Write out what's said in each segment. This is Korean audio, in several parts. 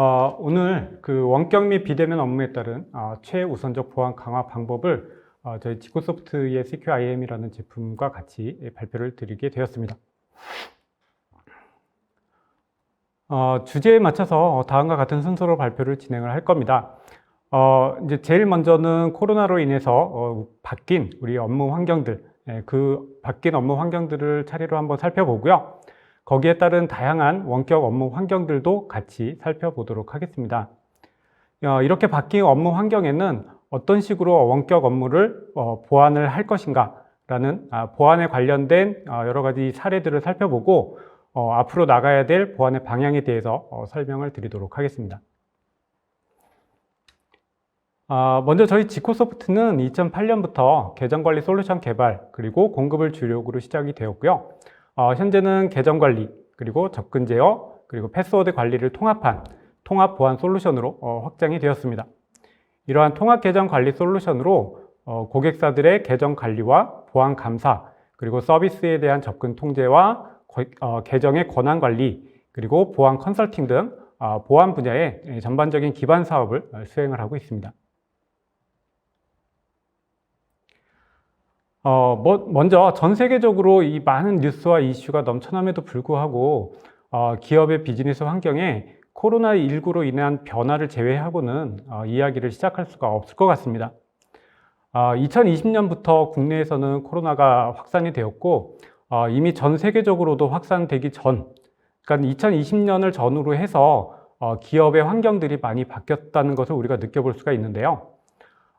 어, 오늘 그 원격 및 비대면 업무에 따른 어, 최우선적 보안 강화 방법을 어, 저희 지코소프트의 CQIM이라는 제품과 같이 발표를 드리게 되었습니다. 어, 주제에 맞춰서 다음과 같은 순서로 발표를 진행을 할 겁니다. 어, 이제 제일 먼저는 코로나로 인해서 어, 바뀐 우리 업무 환경들, 예, 그 바뀐 업무 환경들을 차례로 한번 살펴보고요. 거기에 따른 다양한 원격 업무 환경들도 같이 살펴보도록 하겠습니다. 어, 이렇게 바뀐 업무 환경에는 어떤 식으로 원격 업무를 어, 보완을 할 것인가 라는 아, 보안에 관련된 어, 여러 가지 사례들을 살펴보고 어, 앞으로 나가야 될 보안의 방향에 대해서 어, 설명을 드리도록 하겠습니다. 아, 먼저 저희 지코소프트는 2008년부터 계정관리 솔루션 개발 그리고 공급을 주력으로 시작이 되었고요. 어, 현재는 계정 관리 그리고 접근 제어 그리고 패스워드 관리를 통합한 통합 보안 솔루션으로 어, 확장이 되었습니다. 이러한 통합 계정 관리 솔루션으로 어, 고객사들의 계정 관리와 보안 감사 그리고 서비스에 대한 접근 통제와 거- 어, 계정의 권한 관리 그리고 보안 컨설팅 등 어, 보안 분야의 예, 전반적인 기반 사업을 어, 수행을 하고 있습니다. 어, 뭐, 먼저 전 세계적으로 이 많은 뉴스와 이슈가 넘쳐남에도 불구하고 어, 기업의 비즈니스 환경에 코로나19로 인한 변화를 제외하고는 어, 이야기를 시작할 수가 없을 것 같습니다. 어, 2020년부터 국내에서는 코로나가 확산이 되었고 어, 이미 전 세계적으로도 확산되기 전, 그러니까 2020년을 전후로 해서 어, 기업의 환경들이 많이 바뀌었다는 것을 우리가 느껴볼 수가 있는데요.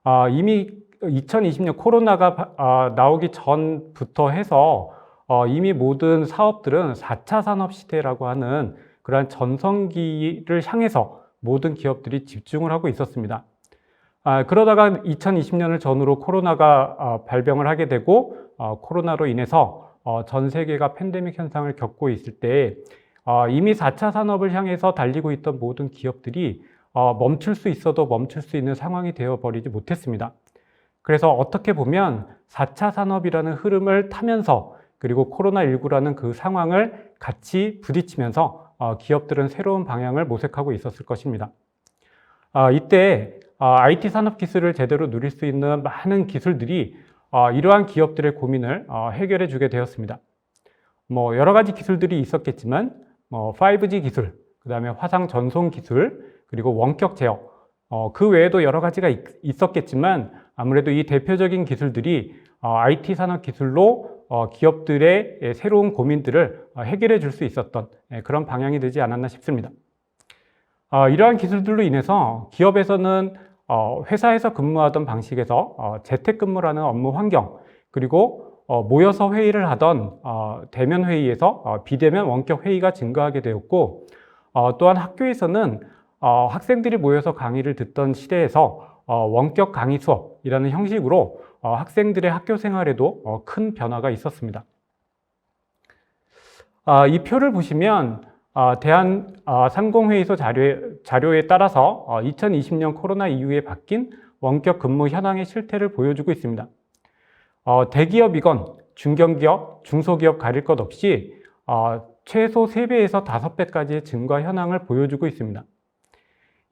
어, 이미 2020년 코로나가 바- 아, 나오기 전부터 해서 어, 이미 모든 사업들은 4차 산업 시대라고 하는 그러한 전성기를 향해서 모든 기업들이 집중을 하고 있었습니다. 아, 그러다가 2020년을 전후로 코로나가 어, 발병을 하게 되고 어, 코로나로 인해서 어, 전 세계가 팬데믹 현상을 겪고 있을 때 어, 이미 4차 산업을 향해서 달리고 있던 모든 기업들이 어, 멈출 수 있어도 멈출 수 있는 상황이 되어버리지 못했습니다. 그래서 어떻게 보면 4차 산업이라는 흐름을 타면서 그리고 코로나19라는 그 상황을 같이 부딪히면서 어, 기업들은 새로운 방향을 모색하고 있었을 것입니다. 아, 이때 어, IT 산업 기술을 제대로 누릴 수 있는 많은 기술들이 어, 이러한 기업들의 고민을 어, 해결해 주게 되었습니다. 뭐 여러 가지 기술들이 있었겠지만 뭐 5G 기술, 그 다음에 화상 전송 기술, 그리고 원격 제어, 어, 그 외에도 여러 가지가 있, 있었겠지만 아무래도 이 대표적인 기술들이 어, IT 산업 기술로 어, 기업들의 예, 새로운 고민들을 어, 해결해 줄 수 있었던 예, 그런 방향이 되지 않았나 싶습니다. 어, 이러한 기술들로 인해서 기업에서는 어, 회사에서 근무하던 방식에서 어, 재택근무라는 업무 환경 그리고 어, 모여서 회의를 하던 어, 대면 회의에서 어, 비대면 원격 회의가 증가하게 되었고 어, 또한 학교에서는 어, 학생들이 모여서 강의를 듣던 시대에서 어, 원격 강의 수업 이라는 형식으로 어, 학생들의 학교 생활에도 어, 큰 변화가 있었습니다. 아, 이 표를 보시면 아, 대한 아, 상공회의소 자료에, 자료에 따라서 어, 2020년 코로나 이후에 바뀐 원격 근무 현황의 실태를 보여주고 있습니다. 어, 대기업이건 중견기업, 중소기업 가릴 것 없이 어, 최소 3배에서 5배까지의 증가 현황을 보여주고 있습니다.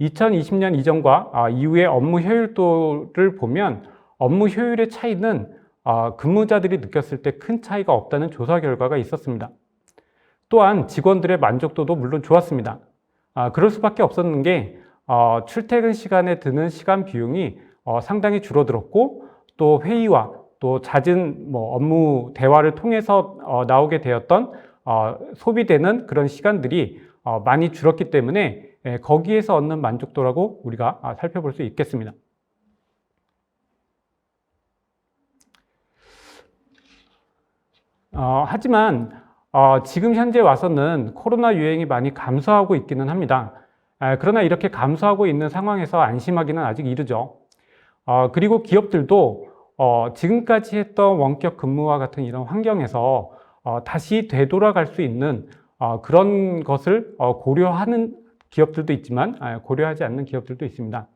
2020년 이전과 아, 이후의 업무 효율도를 보면 업무 효율의 차이는 아, 근무자들이 느꼈을 때 큰 차이가 없다는 조사 결과가 있었습니다. 또한 직원들의 만족도도 물론 좋았습니다. 아, 그럴 수밖에 없었는 게 어, 출퇴근 시간에 드는 시간 비용이 어, 상당히 줄어들었고 또 회의와 또 잦은 뭐 업무 대화를 통해서 어, 나오게 되었던 어, 소비되는 그런 시간들이 어, 많이 줄었기 때문에 예, 거기에서 얻는 만족도라고 우리가 아, 살펴볼 수 있겠습니다. 어, 하지만 어, 지금 현재 와서는 코로나 유행이 많이 감소하고 있기는 합니다. 아, 그러나 이렇게 감소하고 있는 상황에서 안심하기는 아직 이르죠. 어, 그리고 기업들도 어, 지금까지 했던 원격 근무와 같은 이런 환경에서 어, 다시 되돌아갈 수 있는 어, 그런 것을 어, 고려하는 기업들도 있지만 아, 고려하지 않는 기업들도 있습니다.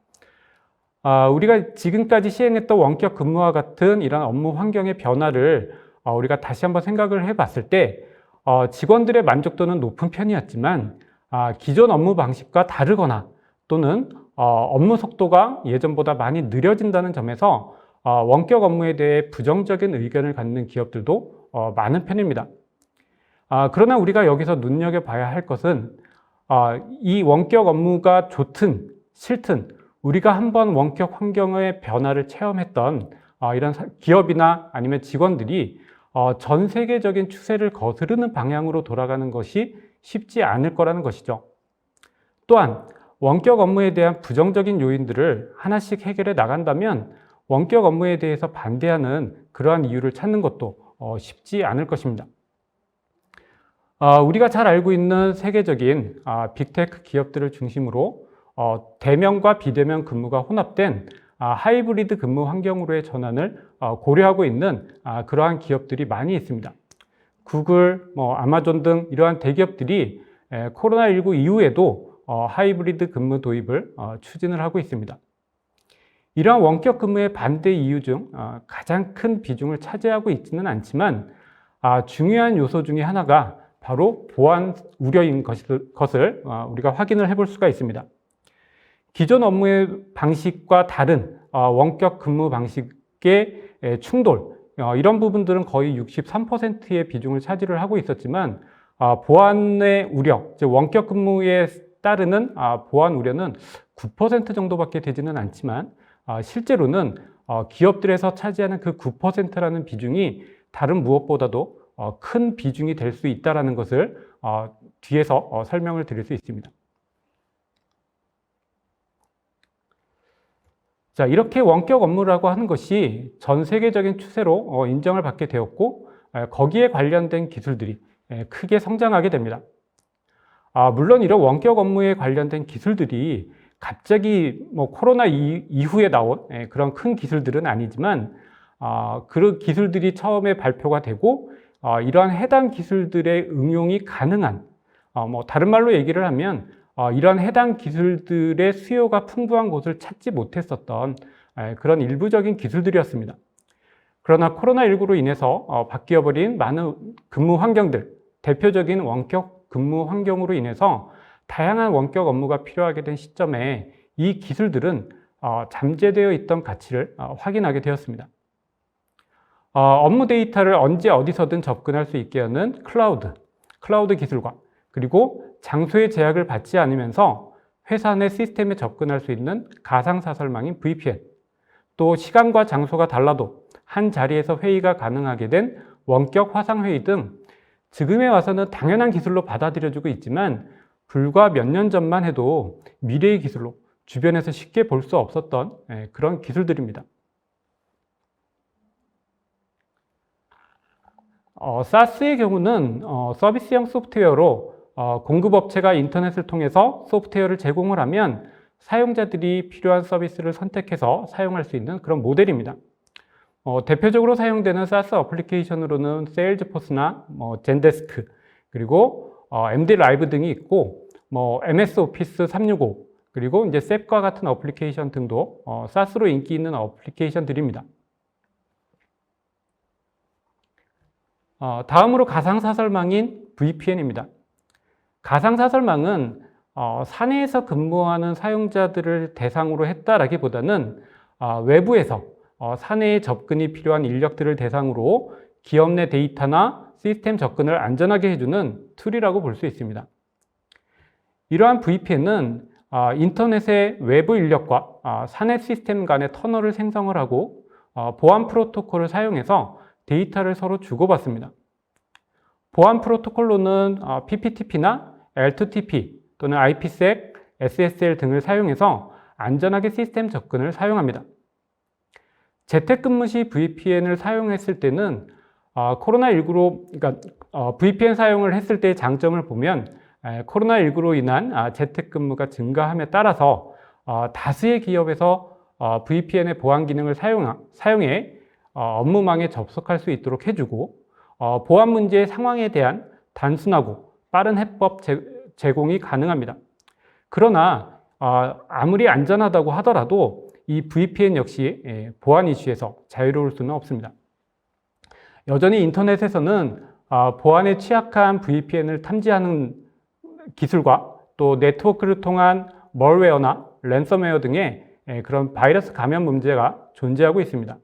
아, 우리가 지금까지 시행했던 원격 근무와 같은 이런 업무 환경의 변화를 어, 우리가 다시 한번 생각을 해봤을 때 어, 직원들의 만족도는 높은 편이었지만 아, 기존 업무 방식과 다르거나 또는 어, 업무 속도가 예전보다 많이 느려진다는 점에서 어, 원격 업무에 대해 부정적인 의견을 갖는 기업들도 어, 많은 편입니다. 아, 그러나 우리가 여기서 눈여겨봐야 할 것은 아, 이 원격 업무가 좋든 싫든 우리가 한번 원격 환경의 변화를 체험했던 아, 이런 사- 기업이나 아니면 직원들이 어, 전 세계적인 추세를 거스르는 방향으로 돌아가는 것이 쉽지 않을 거라는 것이죠. 또한 원격 업무에 대한 부정적인 요인들을 하나씩 해결해 나간다면 원격 업무에 대해서 반대하는 그러한 이유를 찾는 것도 어, 쉽지 않을 것입니다. 아, 우리가 잘 알고 있는 세계적인 아, 빅테크 기업들을 중심으로 어, 대면과 비대면 근무가 혼합된 아, 하이브리드 근무 환경으로의 전환을 어, 고려하고 있는 아, 그러한 기업들이 많이 있습니다. 구글, 뭐 아마존 등 이러한 대기업들이 에, 코로나19 이후에도 어, 하이브리드 근무 도입을 어, 추진을 하고 있습니다. 이러한 원격 근무의 반대 이유 중 어, 가장 큰 비중을 차지하고 있지는 않지만 아, 중요한 요소 중에 하나가 바로 보안 우려인 것을, 어, 우리가 확인을 해볼 수가 있습니다. 기존 업무의 방식과 다른 어, 원격 근무 방식의 에, 충돌, 어, 이런 부분들은 거의 63%의 비중을 차지를 하고 있었지만 아, 보안의 우려, 즉 원격 근무에 따르는 아, 보안 우려는 9% 정도밖에 되지는 않지만 아, 실제로는 어, 기업들에서 차지하는 그 9%라는 비중이 다른 무엇보다도 어, 큰 비중이 될 수 있다는 것을 어, 뒤에서 어, 설명을 드릴 수 있습니다. 자, 이렇게 원격 업무라고 하는 것이 전 세계적인 추세로 어, 인정을 받게 되었고, 에, 거기에 관련된 기술들이 에, 크게 성장하게 됩니다. 아, 물론 이런 원격 업무에 관련된 기술들이 갑자기 뭐 코로나 이, 이후에 나온 에, 그런 큰 기술들은 아니지만, 아, 그 기술들이 처음에 발표가 되고, 아, 이러한 해당 기술들의 응용이 가능한, 아, 뭐 다른 말로 얘기를 하면 어, 이런 해당 기술들의 수요가 풍부한 곳을 찾지 못했었던 에, 그런 일부적인 기술들이었습니다. 그러나 코로나19로 인해서 어, 바뀌어버린 많은 근무 환경들, 대표적인 원격 근무 환경으로 인해서 다양한 원격 업무가 필요하게 된 시점에 이 기술들은 어, 잠재되어 있던 가치를 어, 확인하게 되었습니다. 어, 업무 데이터를 언제 어디서든 접근할 수 있게 하는 클라우드, 클라우드 기술과 그리고 장소의 제약을 받지 않으면서 회사 내 시스템에 접근할 수 있는 가상사설망인 VPN, 또 시간과 장소가 달라도 한 자리에서 회의가 가능하게 된 원격 화상회의 등 지금에 와서는 당연한 기술로 받아들여지고 있지만 불과 몇 년 전만 해도 미래의 기술로 주변에서 쉽게 볼 수 없었던 예, 그런 기술들입니다. 어, SaaS의 경우는 어, 서비스형 소프트웨어로 어, 공급업체가 인터넷을 통해서 소프트웨어를 제공을 하면 사용자들이 필요한 서비스를 선택해서 사용할 수 있는 그런 모델입니다. 어, 대표적으로 사용되는 SaaS 어플리케이션으로는 세일즈포스나 뭐 젠데스크 그리고 어, MD 라이브 등이 있고 뭐 MS 오피스 365 그리고 이제 셉과 같은 어플리케이션 등도 어, SaaS로 인기 있는 어플리케이션들입니다. 어, 다음으로 가상사설망인 VPN입니다. 가상사설망은 어, 사내에서 근무하는 사용자들을 대상으로 했다라기보다는 어, 외부에서 어, 사내에 접근이 필요한 인력들을 대상으로 기업 내 데이터나 시스템 접근을 안전하게 해주는 툴이라고 볼 수 있습니다. 이러한 VPN은 어, 인터넷의 외부 인력과 어, 사내 시스템 간의 터널을 생성을 하고 어, 보안 프로토콜을 사용해서 데이터를 서로 주고받습니다. 보안 프로토콜로는 어, PPTP나 L2TP 또는 IPsec, SSL 등을 사용해서 안전하게 시스템 접근을 사용합니다. 재택근무 시 VPN을 사용했을 때는 어, 코로나19로 그러니까 어, VPN 사용을 했을 때의 장점을 보면 에, 코로나19로 인한 아, 재택근무가 증가함에 따라서 어, 다수의 기업에서 어, VPN의 보안 기능을 사용, 사용해 어, 업무망에 접속할 수 있도록 해주고 어, 보안 문제의 상황에 대한 단순하고 빠른 해법 제, 제공이 가능합니다. 그러나 어, 아무리 안전하다고 하더라도 이 VPN 역시 예, 보안 이슈에서 자유로울 수는 없습니다. 여전히 인터넷에서는 어, 보안에 취약한 VPN을 탐지하는 기술과 또 네트워크를 통한 멀웨어나 랜섬웨어 등의 예, 그런 바이러스 감염 문제가 존재하고 있습니다.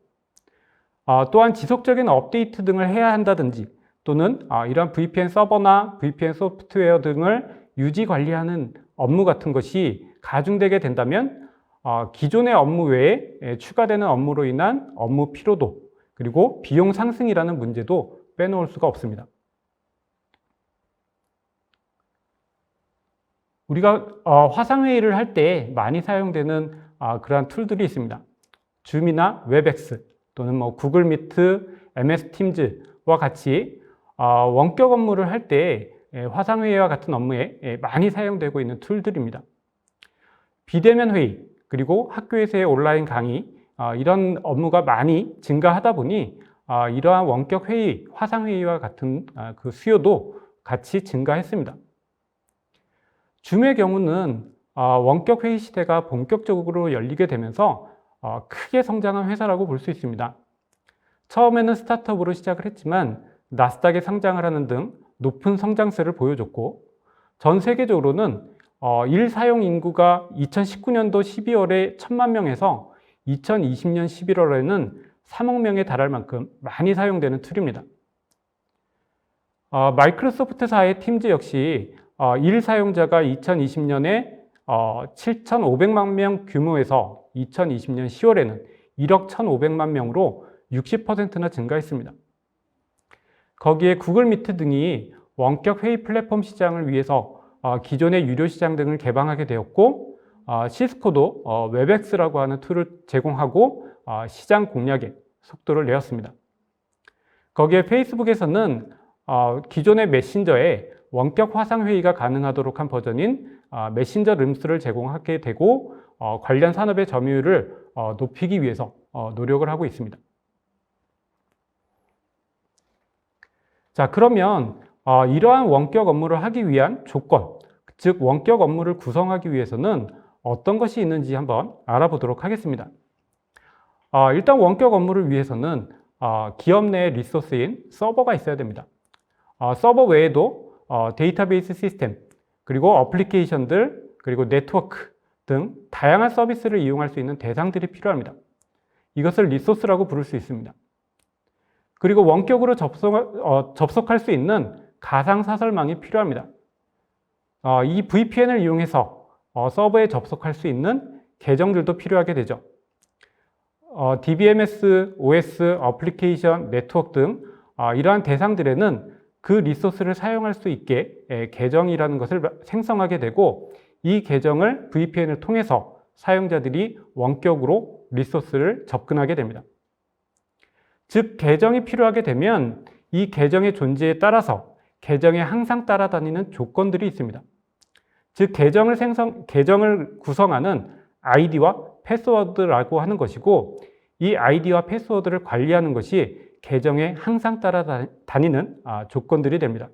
아, 또한 지속적인 업데이트 등을 해야 한다든지 또는 아, 이러한 VPN 서버나 VPN 소프트웨어 등을 유지 관리하는 업무 같은 것이 가중되게 된다면 아, 기존의 업무 외에 예, 추가되는 업무로 인한 업무 피로도 그리고 비용 상승이라는 문제도 빼놓을 수가 없습니다. 우리가 어, 화상회의를 할 때 많이 사용되는 아, 그러한 툴들이 있습니다. 줌이나 웹엑스 또는 뭐 구글 미트, MS 팀즈와 같이 어, 원격 업무를 할 때 화상회의와 같은 업무에 예, 많이 사용되고 있는 툴들입니다. 비대면 회의 그리고 학교에서의 온라인 강의 어, 이런 업무가 많이 증가하다 보니 어, 이러한 원격 회의, 화상 회의와 같은 아, 그 수요도 같이 증가했습니다. 줌의 경우는 어, 원격 회의 시대가 본격적으로 열리게 되면서 어, 크게 성장한 회사라고 볼 수 있습니다. 처음에는 스타트업으로 시작을 했지만 나스닥에 상장을 하는 등 높은 성장세를 보여줬고 전 세계적으로는 어, 일 사용 인구가 2019년도 12월에 1000만 명에서 2020년 11월에는 3억 명에 달할 만큼 많이 사용되는 툴입니다. 어, 마이크로소프트사의 팀즈 역시 어, 일 사용자가 2020년에 어, 7,500만 명 규모에서 2020년 10월에는 1억 1,500만 명으로 60%나 증가했습니다. 거기에 구글 미트 등이 원격 회의 플랫폼 시장을 위해서 어, 기존의 유료 시장 등을 개방하게 되었고 어, 시스코도 어, 웹엑스라고 하는 툴을 제공하고 어, 시장 공략에 속도를 내었습니다. 거기에 페이스북에서는 어, 기존의 메신저에 원격 화상 회의가 가능하도록 한 버전인 어, 메신저 룸스를 제공하게 되고 어, 관련 산업의 점유율을 어, 높이기 위해서 어, 노력을 하고 있습니다. 자, 그러면 어, 이러한 원격 업무를 하기 위한 조건, 즉 원격 업무를 구성하기 위해서는 어떤 것이 있는지 한번 알아보도록 하겠습니다. 어, 일단 원격 업무를 위해서는 어, 기업 내 리소스인 서버가 있어야 됩니다. 어, 서버 외에도 어, 데이터베이스 시스템, 그리고 어플리케이션들, 그리고 네트워크 등 다양한 서비스를 이용할 수 있는 대상들이 필요합니다. 이것을 리소스라고 부를 수 있습니다. 그리고 원격으로 접속, 어, 접속할 수 있는 가상 사설망이 필요합니다. 어, 이 VPN을 이용해서 어, 서버에 접속할 수 있는 계정들도 필요하게 되죠. 어, DBMS, OS, 어플리케이션, 네트워크 등 어, 이러한 대상들에는 그 리소스를 사용할 수 있게 에, 계정이라는 것을 생성하게 되고 이 계정을 VPN을 통해서 사용자들이 원격으로 리소스를 접근하게 됩니다. 즉, 계정이 필요하게 되면 이 계정의 존재에 따라서 계정에 항상 따라다니는 조건들이 있습니다. 즉, 계정을 생성, 계정을 구성하는 아이디와 패스워드라고 하는 것이고, 이 아이디와 패스워드를 관리하는 것이 계정에 항상 따라다니는 아, 조건들이 됩니다.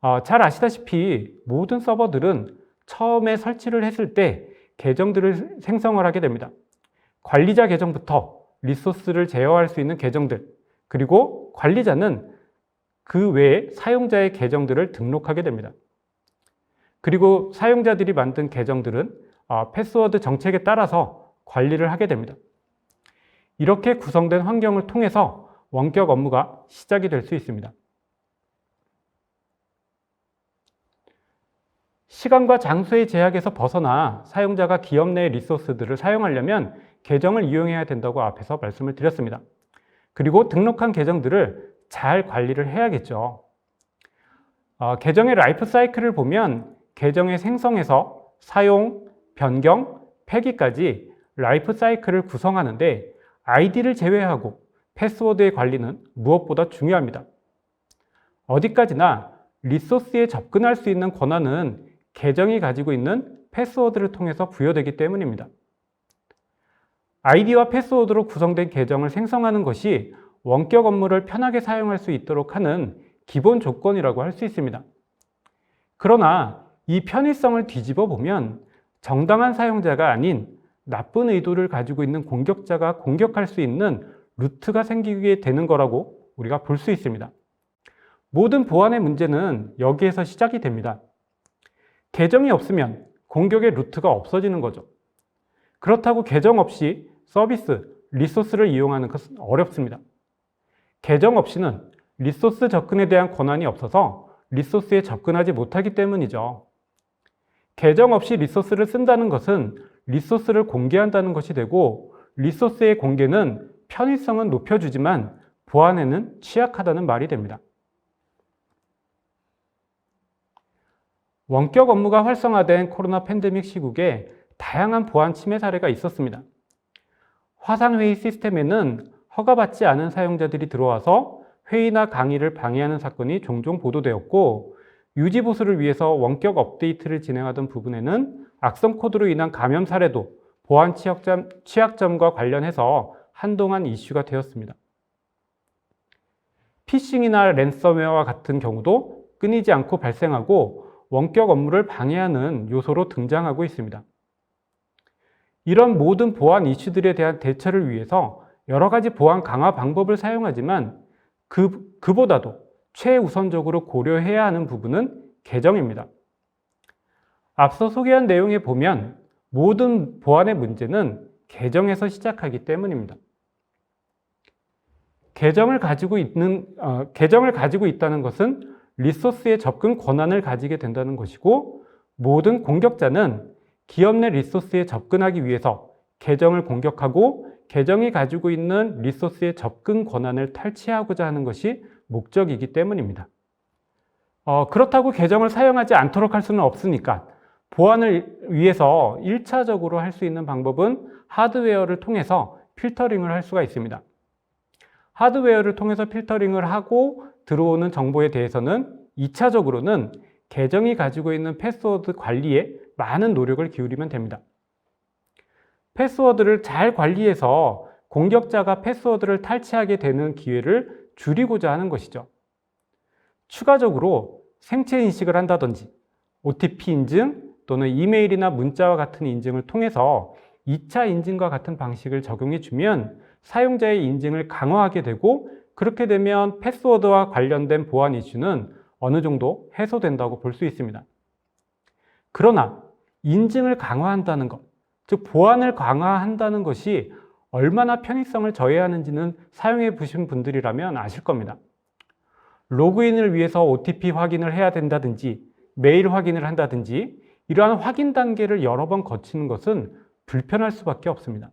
어, 잘 아시다시피 모든 서버들은 처음에 설치를 했을 때 계정들을 생성을 하게 됩니다. 관리자 계정부터 리소스를 제어할 수 있는 계정들, 그리고 관리자는 그 외에 사용자의 계정들을 등록하게 됩니다. 그리고 사용자들이 만든 계정들은 어, 패스워드 정책에 따라서 관리를 하게 됩니다. 이렇게 구성된 환경을 통해서 원격 업무가 시작이 될 수 있습니다. 시간과 장소의 제약에서 벗어나 사용자가 기업 내 리소스들을 사용하려면 계정을 이용해야 된다고 앞에서 말씀을 드렸습니다. 그리고 등록한 계정들을 잘 관리를 해야겠죠. 어, 계정의 라이프 사이클을 보면 계정의 생성에서 사용, 변경, 폐기까지 라이프 사이클을 구성하는데 아이디를 제외하고 패스워드의 관리는 무엇보다 중요합니다. 어디까지나 리소스에 접근할 수 있는 권한은 계정이 가지고 있는 패스워드를 통해서 부여되기 때문입니다. 아이디와 패스워드로 구성된 계정을 생성하는 것이 원격 업무를 편하게 사용할 수 있도록 하는 기본 조건이라고 할 수 있습니다. 그러나 이 편의성을 뒤집어 보면 정당한 사용자가 아닌 나쁜 의도를 가지고 있는 공격자가 공격할 수 있는 루트가 생기게 되는 거라고 우리가 볼 수 있습니다. 모든 보안의 문제는 여기에서 시작이 됩니다. 계정이 없으면 공격의 루트가 없어지는 거죠. 그렇다고 계정 없이 서비스, 리소스를 이용하는 것은 어렵습니다. 계정 없이는 리소스 접근에 대한 권한이 없어서 리소스에 접근하지 못하기 때문이죠. 계정 없이 리소스를 쓴다는 것은 리소스를 공개한다는 것이 되고 리소스의 공개는 편의성은 높여주지만 보안에는 취약하다는 말이 됩니다. 원격 업무가 활성화된 코로나 팬데믹 시국에 다양한 보안 침해 사례가 있었습니다. 화상회의 시스템에는 허가받지 않은 사용자들이 들어와서 회의나 강의를 방해하는 사건이 종종 보도되었고, 유지보수를 위해서 원격 업데이트를 진행하던 부분에는 악성 코드로 인한 감염 사례도 보안 취약점, 취약점과 관련해서 한동안 이슈가 되었습니다. 피싱이나 랜섬웨어와 같은 경우도 끊이지 않고 발생하고 원격 업무를 방해하는 요소로 등장하고 있습니다. 이런 모든 보안 이슈들에 대한 대처를 위해서 여러 가지 보안 강화 방법을 사용하지만 그, 그보다도 최우선적으로 고려해야 하는 부분은 계정입니다. 앞서 소개한 내용에 보면 모든 보안의 문제는 계정에서 시작하기 때문입니다. 계정을 가지고 있는 어, 계정을 가지고 있다는 것은 리소스의 접근 권한을 가지게 된다는 것이고 모든 공격자는 기업 내 리소스에 접근하기 위해서 계정을 공격하고 계정이 가지고 있는 리소스의 접근 권한을 탈취하고자 하는 것이 목적이기 때문입니다. 어, 그렇다고 계정을 사용하지 않도록 할 수는 없으니까 보안을 위해서 1차적으로 할 수 있는 방법은 하드웨어를 통해서 필터링을 할 수가 있습니다. 하드웨어를 통해서 필터링을 하고 들어오는 정보에 대해서는 2차적으로는 계정이 가지고 있는 패스워드 관리에 많은 노력을 기울이면 됩니다. 패스워드를 잘 관리해서 공격자가 패스워드를 탈취하게 되는 기회를 줄이고자 하는 것이죠. 추가적으로 생체 인식을 한다든지 OTP 인증 또는 이메일이나 문자와 같은 인증을 통해서 2차 인증과 같은 방식을 적용해 주면 사용자의 인증을 강화하게 되고 그렇게 되면 패스워드와 관련된 보안 이슈는 어느 정도 해소된다고 볼 수 있습니다. 그러나 인증을 강화한다는 것, 즉 보안을 강화한다는 것이 얼마나 편의성을 저해하는지는 사용해 보신 분들이라면 아실 겁니다. 로그인을 위해서 OTP 확인을 해야 된다든지 메일 확인을 한다든지 이러한 확인 단계를 여러 번 거치는 것은 불편할 수밖에 없습니다.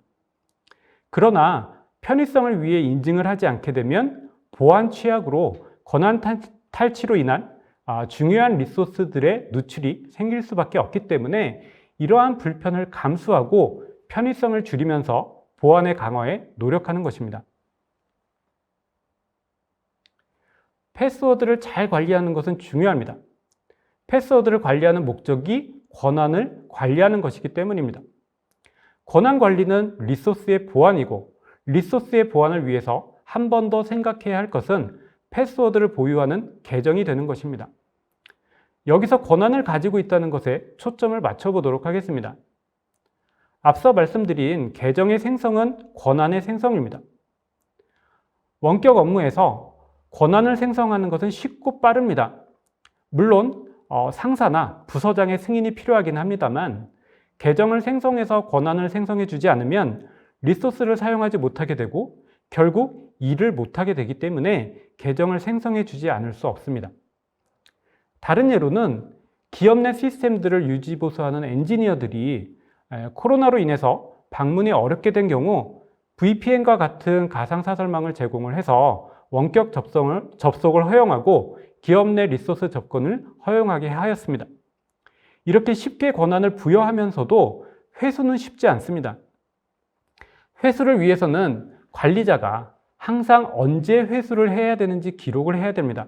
그러나 편의성을 위해 인증을 하지 않게 되면 보안 취약으로 권한 탈취로 인한 아, 중요한 리소스들의 누출이 생길 수밖에 없기 때문에 이러한 불편을 감수하고 편의성을 줄이면서 보안의 강화에 노력하는 것입니다. 패스워드를 잘 관리하는 것은 중요합니다. 패스워드를 관리하는 목적이 권한을 관리하는 것이기 때문입니다. 권한 관리는 리소스의 보안이고 리소스의 보안을 위해서 한 번 더 생각해야 할 것은 패스워드를 보유하는 계정이 되는 것입니다. 여기서 권한을 가지고 있다는 것에 초점을 맞춰보도록 하겠습니다. 앞서 말씀드린 계정의 생성은 권한의 생성입니다. 원격 업무에서 권한을 생성하는 것은 쉽고 빠릅니다. 물론 어, 상사나 부서장의 승인이 필요하긴 합니다만 계정을 생성해서 권한을 생성해 주지 않으면 리소스를 사용하지 못하게 되고 결국 일을 못하게 되기 때문에 계정을 생성해 주지 않을 수 없습니다. 다른 예로는 기업 내 시스템들을 유지보수하는 엔지니어들이 코로나로 인해서 방문이 어렵게 된 경우 VPN과 같은 가상사설망을 제공을 해서 원격 접속을, 허용하고 기업 내 리소스 접근을 허용하게 하였습니다. 이렇게 쉽게 권한을 부여하면서도 회수는 쉽지 않습니다. 회수를 위해서는 관리자가 항상 언제 회수를 해야 되는지 기록을 해야 됩니다.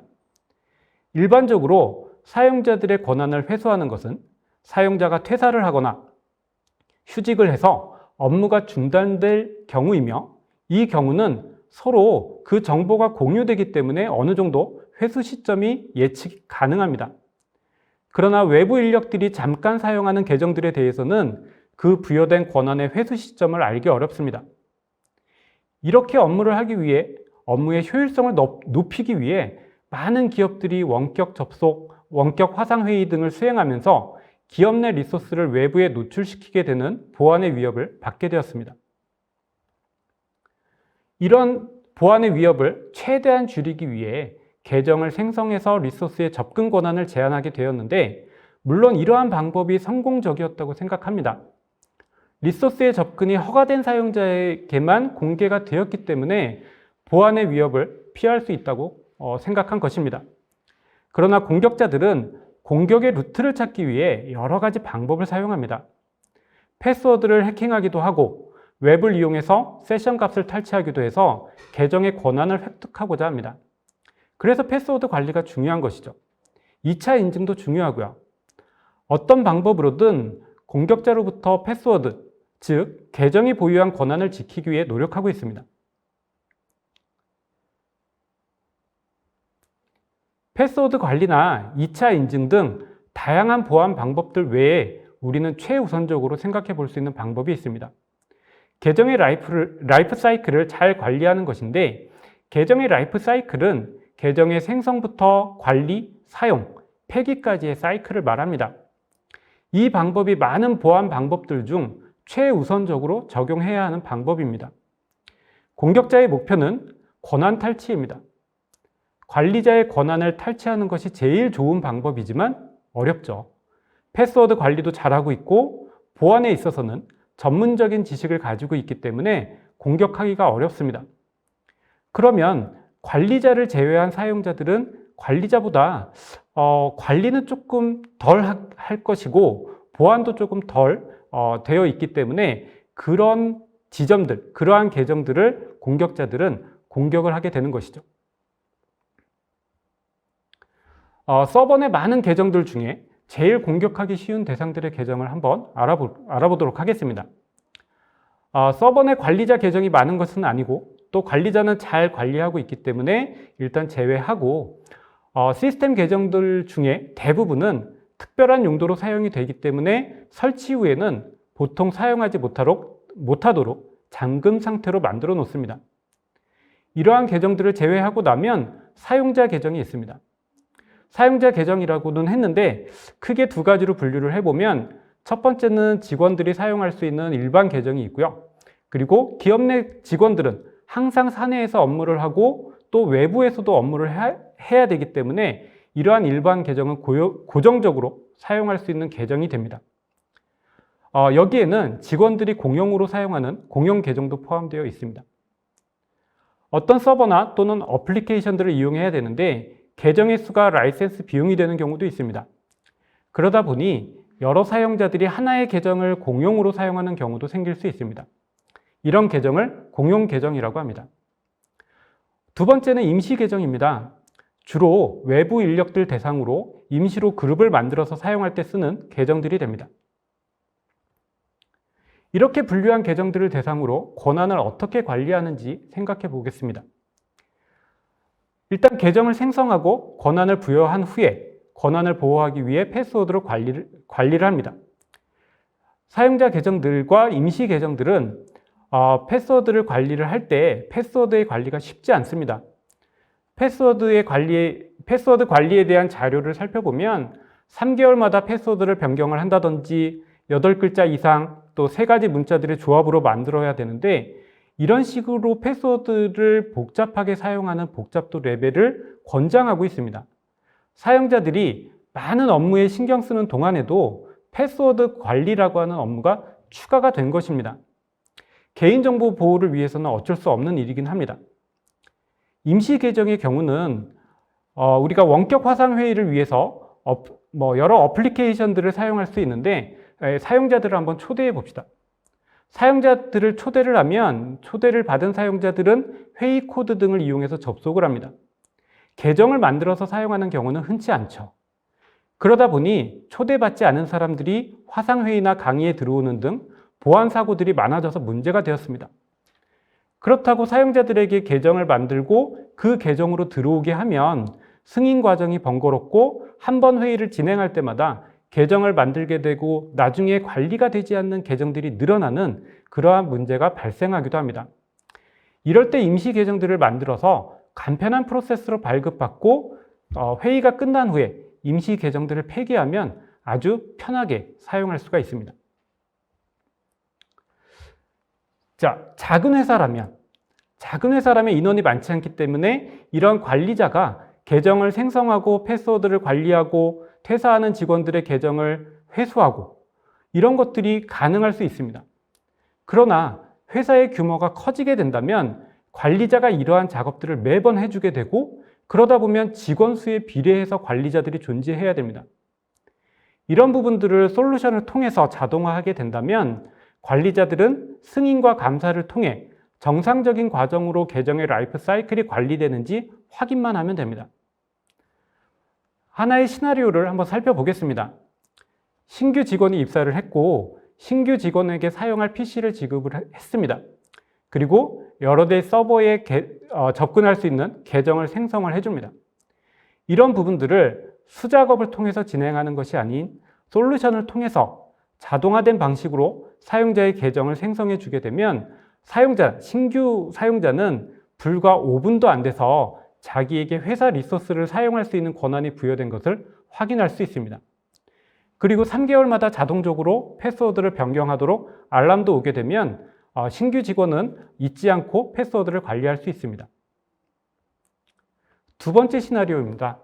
일반적으로 사용자들의 권한을 회수하는 것은 사용자가 퇴사를 하거나 휴직을 해서 업무가 중단될 경우이며 이 경우는 서로 그 정보가 공유되기 때문에 어느 정도 회수 시점이 예측 가능합니다. 그러나 외부 인력들이 잠깐 사용하는 계정들에 대해서는 그 부여된 권한의 회수 시점을 알기 어렵습니다. 이렇게 업무를 하기 위해 업무의 효율성을 높이기 위해 많은 기업들이 원격 접속, 원격 화상회의 등을 수행하면서 기업 내 리소스를 외부에 노출시키게 되는 보안의 위협을 받게 되었습니다. 이런 보안의 위협을 최대한 줄이기 위해 계정을 생성해서 리소스의 접근 권한을 제한하게 되었는데 물론 이러한 방법이 성공적이었다고 생각합니다. 리소스의 접근이 허가된 사용자에게만 공개가 되었기 때문에 보안의 위협을 피할 수 있다고 어, 생각한 것입니다. 그러나 공격자들은 공격의 루트를 찾기 위해 여러 가지 방법을 사용합니다. 패스워드를 해킹하기도 하고 웹을 이용해서 세션 값을 탈취하기도 해서 계정의 권한을 획득하고자 합니다. 그래서 패스워드 관리가 중요한 것이죠. 2차 인증도 중요하고요. 어떤 방법으로든 공격자로부터 패스워드, 즉 계정이 보유한 권한을 지키기 위해 노력하고 있습니다. 패스워드 관리나 2차 인증 등 다양한 보안 방법들 외에 우리는 최우선적으로 생각해 볼 수 있는 방법이 있습니다. 계정의 라이프를, 라이프 사이클을 잘 관리하는 것인데, 계정의 라이프 사이클은 계정의 생성부터 관리, 사용, 폐기까지의 사이클을 말합니다. 이 방법이 많은 보안 방법들 중 최우선적으로 적용해야 하는 방법입니다. 공격자의 목표는 권한 탈취입니다. 관리자의 권한을 탈취하는 것이 제일 좋은 방법이지만 어렵죠. 패스워드 관리도 잘하고 있고 보안에 있어서는 전문적인 지식을 가지고 있기 때문에 공격하기가 어렵습니다. 그러면 관리자를 제외한 사용자들은 관리자보다 어, 관리는 조금 덜 할 것이고 보안도 조금 덜 어, 되어 있기 때문에 그런 지점들, 그러한 계정들을 공격자들은 공격을 하게 되는 것이죠. 어, 서버 내 많은 계정들 중에 제일 공격하기 쉬운 대상들의 계정을 한번 알아보, 알아보도록 하겠습니다. 어, 서버 내 관리자 계정이 많은 것은 아니고 또 관리자는 잘 관리하고 있기 때문에 일단 제외하고 어, 시스템 계정들 중에 대부분은 특별한 용도로 사용이 되기 때문에 설치 후에는 보통 사용하지 못하도록, 못하도록 잠금 상태로 만들어 놓습니다. 이러한 계정들을 제외하고 나면 사용자 계정이 있습니다. 사용자 계정이라고는 했는데 크게 두 가지로 분류를 해보면 첫 번째는 직원들이 사용할 수 있는 일반 계정이 있고요. 그리고 기업 내 직원들은 항상 사내에서 업무를 하고 또 외부에서도 업무를 해야 되기 때문에 이러한 일반 계정은 고정적으로 사용할 수 있는 계정이 됩니다. 어, 여기에는 직원들이 공용으로 사용하는 공용 계정도 포함되어 있습니다. 어떤 서버나 또는 어플리케이션들을 이용해야 되는데 계정의 수가 라이센스 비용이 되는 경우도 있습니다. 그러다 보니 여러 사용자들이 하나의 계정을 공용으로 사용하는 경우도 생길 수 있습니다. 이런 계정을 공용 계정이라고 합니다. 두 번째는 임시 계정입니다. 주로 외부 인력들 대상으로 임시로 그룹을 만들어서 사용할 때 쓰는 계정들이 됩니다. 이렇게 분류한 계정들을 대상으로 권한을 어떻게 관리하는지 생각해 보겠습니다. 일단 계정을 생성하고 권한을 부여한 후에 권한을 보호하기 위해 패스워드로 관리를, 관리를 합니다. 사용자 계정들과 임시 계정들은 어, 패스워드를 관리를 할 때 패스워드의 관리가 쉽지 않습니다. 패스워드의 관리, 패스워드 관리에 대한 자료를 살펴보면 3개월마다 패스워드를 변경을 한다든지 8글자 이상 또 3가지 문자들의 조합으로 만들어야 되는데 이런 식으로 패스워드를 복잡하게 사용하는 복잡도 레벨을 권장하고 있습니다. 사용자들이 많은 업무에 신경 쓰는 동안에도 패스워드 관리라고 하는 업무가 추가가 된 것입니다. 개인정보 보호를 위해서는 어쩔 수 없는 일이긴 합니다. 임시 계정의 경우는 어, 우리가 원격 화상 회의를 위해서 어, 뭐 여러 어플리케이션들을 사용할 수 있는데 에, 사용자들을 한번 초대해 봅시다. 사용자들을 초대를 하면 초대를 받은 사용자들은 회의 코드 등을 이용해서 접속을 합니다. 계정을 만들어서 사용하는 경우는 흔치 않죠. 그러다 보니 초대받지 않은 사람들이 화상회의나 강의에 들어오는 등 보안 사고들이 많아져서 문제가 되었습니다. 그렇다고 사용자들에게 계정을 만들고 그 계정으로 들어오게 하면 승인 과정이 번거롭고 한 번 회의를 진행할 때마다 계정을 만들게 되고 나중에 관리가 되지 않는 계정들이 늘어나는 그러한 문제가 발생하기도 합니다. 이럴 때 임시 계정들을 만들어서 간편한 프로세스로 발급받고 어, 회의가 끝난 후에 임시 계정들을 폐기하면 아주 편하게 사용할 수가 있습니다. 자, 작은 회사라면, 작은 회사라면 인원이 많지 않기 때문에 이런 관리자가 계정을 생성하고 패스워드를 관리하고 퇴사하는 직원들의 계정을 회수하고 이런 것들이 가능할 수 있습니다. 그러나 회사의 규모가 커지게 된다면 관리자가 이러한 작업들을 매번 해주게 되고 그러다 보면 직원 수에 비례해서 관리자들이 존재해야 됩니다. 이런 부분들을 솔루션을 통해서 자동화하게 된다면 관리자들은 승인과 감사를 통해 정상적인 과정으로 계정의 라이프 사이클이 관리되는지 확인만 하면 됩니다. 하나의 시나리오를 한번 살펴보겠습니다. 신규 직원이 입사를 했고 신규 직원에게 사용할 PC를 지급을 했습니다. 그리고 여러 대의 서버에 게, 어, 접근할 수 있는 계정을 생성을 해줍니다. 이런 부분들을 수작업을 통해서 진행하는 것이 아닌 솔루션을 통해서 자동화된 방식으로 사용자의 계정을 생성해 주게 되면 사용자, 신규 사용자는 불과 5분도 안 돼서 자기에게 회사 리소스를 사용할 수 있는 권한이 부여된 것을 확인할 수 있습니다. 그리고 3개월마다 자동적으로 패스워드를 변경하도록 알람도 오게 되면 어, 신규 직원은 잊지 않고 패스워드를 관리할 수 있습니다. 두 번째 시나리오입니다.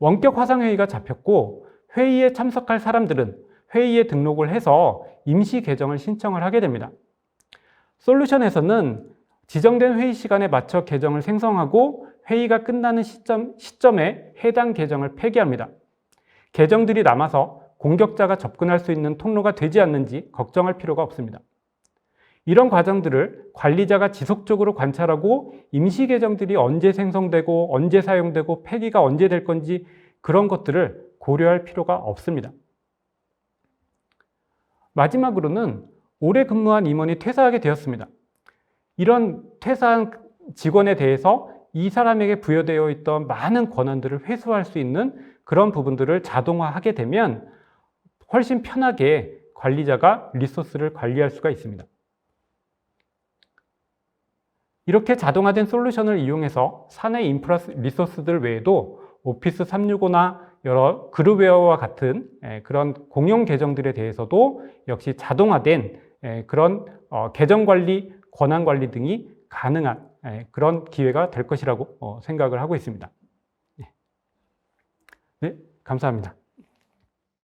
원격 화상회의가 잡혔고 회의에 참석할 사람들은 회의에 등록을 해서 임시 계정을 신청을 하게 됩니다. 솔루션에서는 지정된 회의 시간에 맞춰 계정을 생성하고 회의가 끝나는 시점, 시점에 해당 계정을 폐기합니다. 계정들이 남아서 공격자가 접근할 수 있는 통로가 되지 않는지 걱정할 필요가 없습니다. 이런 과정들을 관리자가 지속적으로 관찰하고 임시 계정들이 언제 생성되고 언제 사용되고 폐기가 언제 될 건지 그런 것들을 고려할 필요가 없습니다. 마지막으로는 오래 근무한 임원이 퇴사하게 되었습니다. 이런 퇴사한 직원에 대해서 이 사람에게 부여되어 있던 많은 권한들을 회수할 수 있는 그런 부분들을 자동화하게 되면 훨씬 편하게 관리자가 리소스를 관리할 수가 있습니다. 이렇게 자동화된 솔루션을 이용해서 사내 인프라 리소스들 외에도 오피스 365나 여러 그룹웨어와 같은 예, 그런 공용 계정들에 대해서도 역시 자동화된 예, 그런 어, 계정 관리, 권한 관리 등이 가능한 예, 그런 기회가 될 것이라고 어, 생각을 하고 있습니다. 네, 감사합니다.